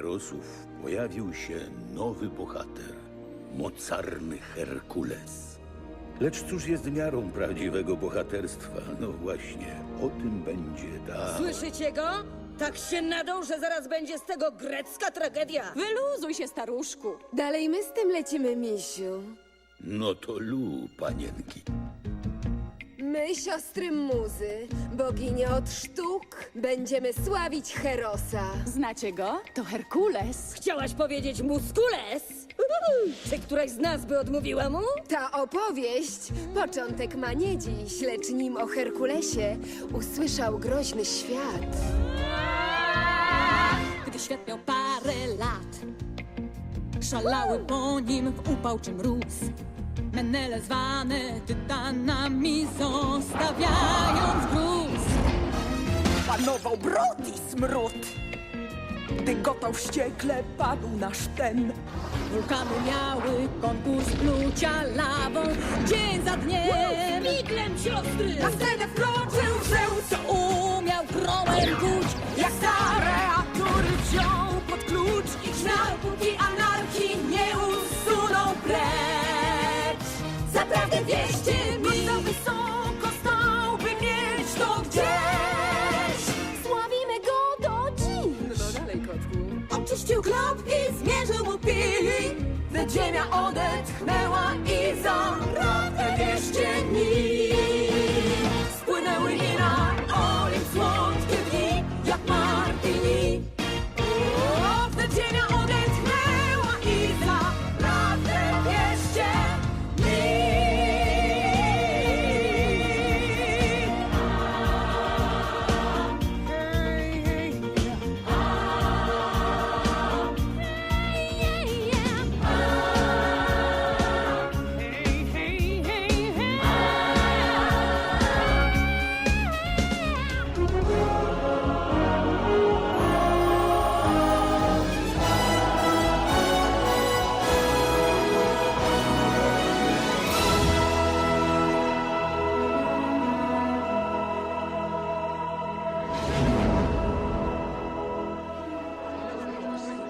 Herosów pojawił się nowy bohater, mocarny Herkules. Lecz cóż jest miarą prawdziwego bohaterstwa? No właśnie, o tym będzie ta... Słyszycie go? Tak się nadął, że zaraz będzie z tego grecka tragedia. Wyluzuj się, staruszku. Dalej my z tym lecimy, misiu. No to lu, panienki. My, siostry Muzy, boginie od sztuk, będziemy sławić Herosa. Znacie go? To Herkules. Chciałaś powiedzieć muskules? Czy któraś z nas by odmówiła mu? Ta opowieść początek ma nie dziś, lecz nim o Herkulesie usłyszał groźny świat. Gdy świat miał parę lat Szalały po nim w upał czy mróz Menele zwane tytanami Zostawiając gruz Panował brud i smród. Gdy gotał wściekle padł nasz ten. Wulkany miały konkurs plucia lawą Dzień za dniem Miglem siostry! Na scenę wkroczył Zeus Co umiał gromem kuć Jak stare atury wziął pod klucz I grzał póki anarchii nie usunął precz Zaprawdę wieście Oczyścił klopki, zmierzył mu pili. Lecz ziemia odetchnęła